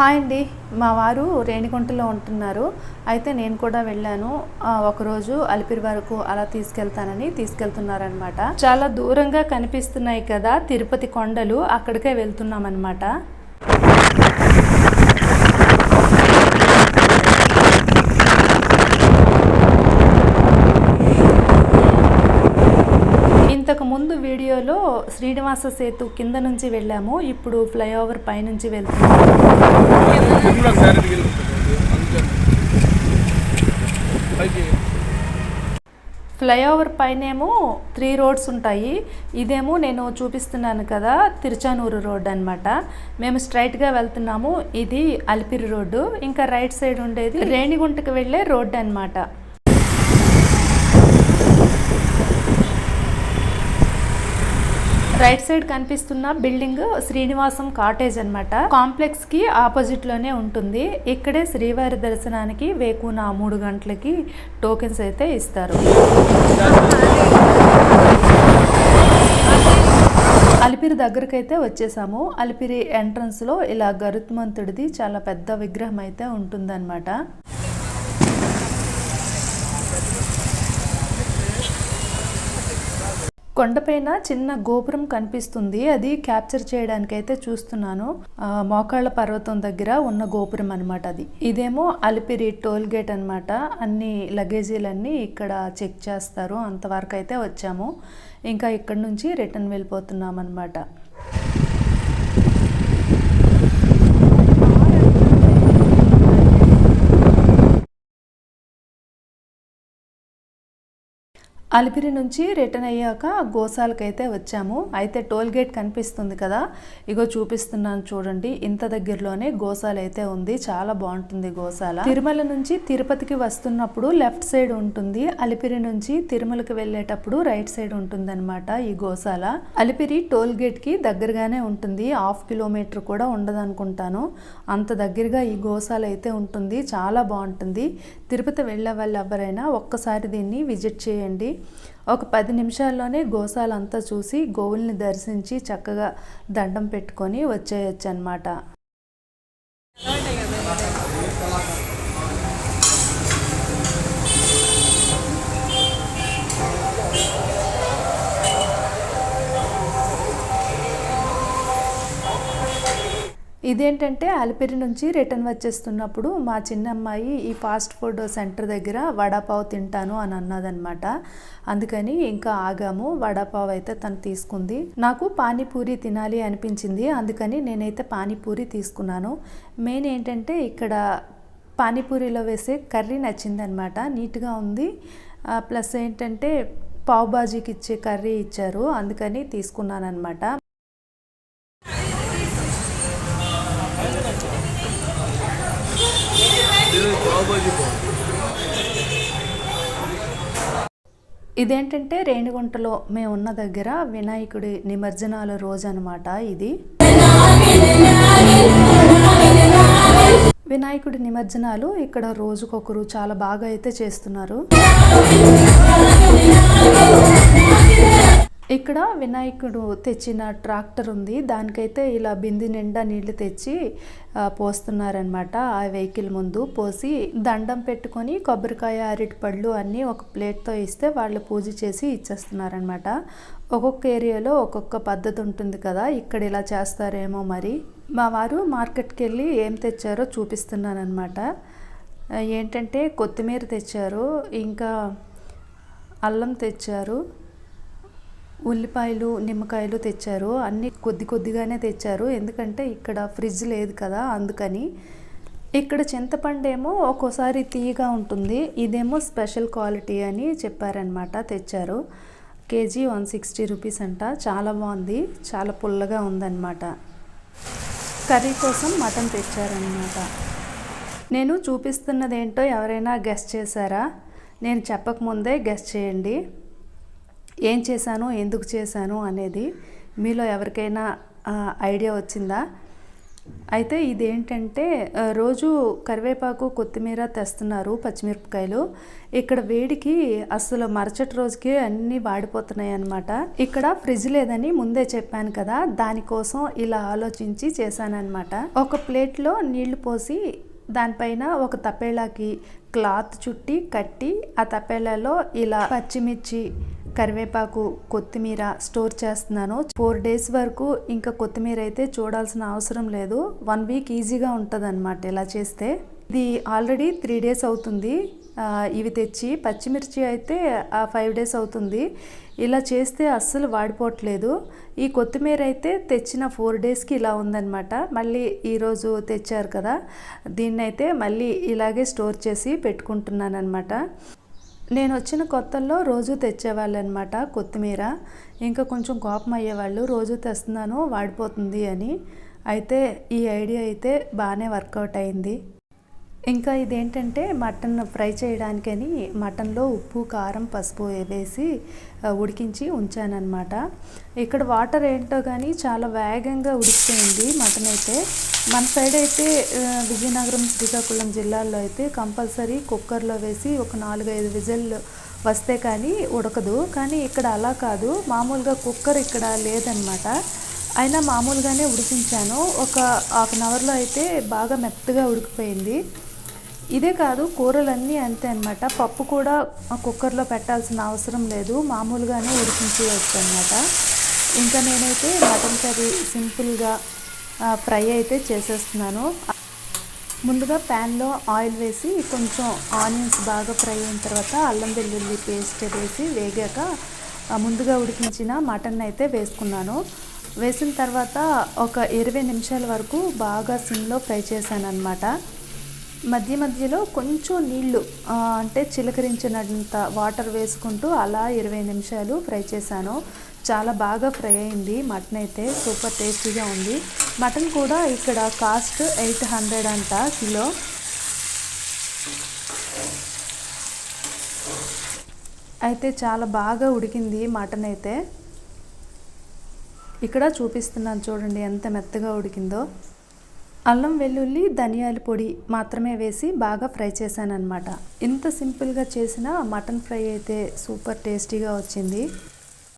Hi అండి. మా వారు రేణిగుంటలో ఉంటున్నారు. అయితే నేను కూడా వెళ్ళాను. ఒకరోజు అలిపిరి వరకు అలా తీసుకెళ్తానని తీసుకెళ్తున్నారనమాట. చాలా దూరంగా కనిపిస్తున్నాయి కదా తిరుపతి కొండలు. అక్కడికే వెళ్తున్నాం ముందు వీడియోలో శ్రీనివాస సేతు కింద నుంచి వెళ్ళాము. ఇప్పుడు ఫ్లైఓవర్ పైనుంచి వెళ్తున్నాము ఫ్లైఓవర్ పైనేమో త్రీ రోడ్స్ ఉంటాయి. ఇదేమో నేను చూపిస్తున్నాను కదా తిరుచానూరు రోడ్ అన్నమాట. మేము స్ట్రైట్గా వెళ్తున్నాము. ఇది అలిపిరి రోడ్డు. ఇంకా రైట్ సైడ్ ఉండేది రేణిగుంటకు వెళ్ళే రోడ్డు అన్నమాట. రైట్ సైడ్ కనిపిస్తున్న బిల్డింగ్ శ్రీనివాసం కాటేజ్ అన్నమాట. కాంప్లెక్స్కి ఆపోజిట్లోనే ఉంటుంది. ఇక్కడే శ్రీవారి దర్శనానికి వేకున మూడు గంటలకి టోకెన్స్ అయితే ఇస్తారు. అలిపిరి దగ్గరకైతే వచ్చేసాము. అలిపిరి ఎంట్రన్స్లో ఇలా గరుత్మంతుడిది చాలా పెద్ద విగ్రహం అయితే ఉంటుందన్నమాట. కొండపైన చిన్న గోపురం కనిపిస్తుంది. అది క్యాప్చర్ చేయడానికి అయితే చూస్తున్నాను మోకాళ్ళ పర్వతం దగ్గర ఉన్న గోపురం అన్నమాట అది. ఇదేమో అలిపిరి టోల్ గేట్ అనమాట అన్ని లగేజీలన్నీ ఇక్కడ చెక్ చేస్తారు. అంతవరకు అయితే వచ్చాము. ఇంకా ఇక్కడ నుంచి రిటర్న్ వెళ్ళిపోతున్నాం అనమాట అలిపిరి నుంచి రిటర్న్ అయ్యాక గోసాలకైతే వచ్చాము. అయితే టోల్ గేట్ కనిపిస్తుంది కదా ఇగో చూపిస్తున్నాను చూడండి ఇంత దగ్గరలోనే గోశాల అయితే ఉంది చాలా బాగుంటుంది గోశాల. తిరుమల నుంచి తిరుపతికి వస్తున్నప్పుడు లెఫ్ట్ సైడ్ ఉంటుంది అలిపిరి నుంచి తిరుమలకి వెళ్ళేటప్పుడు రైట్ సైడ్ ఉంటుందన్నమాట ఈ గోశాల. అలిపిరి టోల్ గేట్కి దగ్గరగానే ఉంటుంది హాఫ్ కిలోమీటర్ కూడా ఉండదు అనుకుంటాను అంత దగ్గరగా ఈ గోశాల అయితే ఉంటుంది చాలా బాగుంటుంది. తిరుపతి వెళ్ళే వాళ్ళు ఎవరైనా ఒక్కసారి దీన్ని విజిట్ చేయండి. ఒక పది నిమిషాల్లోనే గోశాల అంతా చూసి గోవుల్ని దర్శించి చక్కగా దండం పెట్టుకొని వచ్చేయచ్చు అనమాట ఇదేంటంటే అలిపిరి నుంచి రిటర్న్ వచ్చేస్తున్నప్పుడు మా చిన్న అమ్మాయి ఈ ఫాస్ట్ ఫుడ్ సెంటర్ దగ్గర వడాపావ్ తింటాను అని అన్నదనమాట అందుకని ఇంకా ఆగాము. వడాపావ్ అయితే తను తీసుకుంది. నాకు పానీపూరి తినాలి అనిపించింది. అందుకని నేనైతే పానీపూరి తీసుకున్నాను. మెయిన్ ఏంటంటే ఇక్కడ పానీపూరిలో వేసే కర్రీ నచ్చిందనమాట నీట్గా ఉంది. ప్లస్ ఏంటంటే పావుబాజీకి ఇచ్చే కర్రీ ఇచ్చారు. అందుకని తీసుకున్నాను అనమాట ఇదేంటంటే రేణిగుంటలో మేము ఉన్న దగ్గర వినాయకుడి నిమజ్జనాల రోజు అనమాట ఇది. వినాయకుడి నిమజ్జనాలు ఇక్కడ రోజుకొకరు చాలా బాగా అయితే చేస్తున్నారు. ఇక్కడ వినాయకుడు తెచ్చిన ట్రాక్టర్ ఉంది. దానికైతే ఇలా బింది నిండా నీళ్ళు తెచ్చి పోస్తున్నారనమాట ఆ వెహికల్ ముందు పోసి దండం పెట్టుకొని కొబ్బరికాయ అరటి పళ్ళు అన్నీ ఒక ప్లేట్తో ఇస్తే వాళ్ళు పూజ చేసి ఇచ్చేస్తున్నారనమాట ఒక్కొక్క ఏరియాలో ఒక్కొక్క పద్ధతి ఉంటుంది కదా. ఇక్కడ ఇలా చేస్తారేమో మరి. మా వారు మార్కెట్కి వెళ్ళి ఏం తెచ్చారో చూపిస్తున్నానమాట ఏంటంటే కొత్తిమీర తెచ్చారు ఇంకా అల్లం తెచ్చారు ఉల్లిపాయలు నిమ్మకాయలు తెచ్చారు. అన్నీ కొద్ది కొద్దిగానే తెచ్చారు. ఎందుకంటే ఇక్కడ ఫ్రిడ్జ్ లేదు కదా అందుకని. ఇక్కడ చింతపండు ఏమో ఒక్కోసారి తీయగా ఉంటుంది. ఇదేమో స్పెషల్ క్వాలిటీ అని చెప్పారనమాట తెచ్చారు. కేజీ వన్ సిక్స్టీ రూపీస్ అంట. చాలా బాగుంది. చాలా పుల్లగా ఉందన్నమాట. కర్రీ కోసం మటన్ తెచ్చారనమాట నేను చూపిస్తున్నదేంటో ఎవరైనా గెస్ట్ చేశారా? నేను చెప్పకముందే గెస్ట్ చేయండి. ఏం చేశాను ఎందుకు చేశాను అనేది మీలో ఎవరికైనా ఐడియా వచ్చిందా? అయితే ఇదేంటంటే రోజు కరివేపాకు కొత్తిమీర తెస్తున్నారు పచ్చిమిరపకాయలు. ఇక్కడ వేడికి అసలు మరుసటి రోజుకే అన్నీ వాడిపోతున్నాయి అన్నమాట. ఇక్కడ ఫ్రిడ్జ్ లేదని ముందే చెప్పాను కదా దానికోసం ఇలా ఆలోచించి చేశానన్నమాట. ఒక ప్లేట్లో నీళ్ళు పోసి దానిపైన ఒక తపేళాకి క్లాత్ చుట్టి కట్టి ఆ తపేళాలో ఇలా పచ్చిమిర్చి కరివేపాకు కొత్తిమీర స్టోర్ చేస్తున్నాను. ఫోర్ డేస్ వరకు ఇంకా కొత్తిమీర అయితే చూడాల్సిన అవసరం లేదు. వన్ వీక్ ఈజీగా ఉంటుంది ఇలా చేస్తే. ఇది ఆల్రెడీ త్రీ డేస్ అవుతుంది. ఇవి తెచ్చి పచ్చిమిర్చి అయితే ఫైవ్ డేస్ అవుతుంది. ఇలా చేస్తే అస్సలు వాడిపోవట్లేదు. ఈ కొత్తిమీర అయితే తెచ్చిన ఫోర్ డేస్కి ఇలా ఉందన్నమాట. మళ్ళీ ఈరోజు తెచ్చారు కదా దీన్ని అయితే మళ్ళీ ఇలాగే స్టోర్ చేసి పెట్టుకుంటున్నాను అనమాట నేను వచ్చిన కొత్తల్లో రోజు తెచ్చేవాళ్ళు అనమాట కొత్తిమీర. ఇంకా కొంచెం కోపం అయ్యేవాళ్ళు రోజు తెస్తున్నాను వాడిపోతుంది అని. అయితే ఈ ఐడియా అయితే బాగానే వర్కౌట్ అయింది. ఇంకా ఇదేంటంటే మటన్ ఫ్రై చేయడానికని మటన్లో ఉప్పు కారం పసుపు వేసి ఉడికించి ఉంచానన్నమాట ఇక్కడ వాటర్ ఏంటో కానీ చాలా వేగంగా ఉడికిపోయింది మటన్ అయితే మన సైడ్ అయితే విజయనగరం శ్రీకాకుళం జిల్లాల్లో అయితే కంపల్సరీ కుక్కర్లో వేసి ఒక నాలుగైదు విజిల్లు వస్తే కానీ ఉడకదు. కానీ ఇక్కడ అలా కాదు. మామూలుగా కుక్కర్ ఇక్కడ లేదనమాట. అయినా మామూలుగానే ఉడికించాను. ఒక హాఫ్ అన్ అవర్లో అయితే బాగా మెత్తగా ఉడికిపోయింది. ఇదే కాదు కూరలన్నీ అంతే అనమాట పప్పు కూడా కుక్కర్లో పెట్టాల్సిన అవసరం లేదు. మామూలుగానే ఉడికించేయచ్చు అనమాట ఇంకా నేనైతే మటన్ కర్రీ సింపుల్గా ఫ్రై అయితే చేసేస్తున్నాను. ముందుగా ప్యాన్లో ఆయిల్ వేసి కొంచెం ఆనియన్స్ బాగా ఫ్రై అయిన తర్వాత అల్లం వెల్లుల్లి పేస్ట్ వేసి వేగాక ముందుగా ఉడికించిన మటన్ అయితే వేసుకున్నాను. వేసిన తర్వాత ఒక ఇరవై నిమిషాల వరకు బాగా సిమ్లో ఫ్రై చేశాను అనమాట మధ్య మధ్యలో కొంచెం నీళ్ళు అంటే చిలకరించినంత వాటర్ వేసుకుంటూ అలా ఇరవై నిమిషాలు ఫ్రై చేశాను. చాలా బాగా ఫ్రై అయింది. మటన్ అయితే సూపర్ టేస్టీగా ఉంది. మటన్ కూడా ఇక్కడ కాస్ట్ ఎయిట్ హండ్రెడ్ అంట కిలో. అయితే చాలా బాగా ఉడికింది మటన్ అయితే. ఇక్కడ చూపిస్తున్నాను చూడండి ఎంత మెత్తగా ఉడికిందో. అల్లం వెల్లుల్లి ధనియాల పొడి మాత్రమే వేసి బాగా ఫ్రై చేశాను అనమాట ఇంత సింపుల్గా చేసిన మటన్ ఫ్రై అయితే సూపర్ టేస్టీగా వచ్చింది.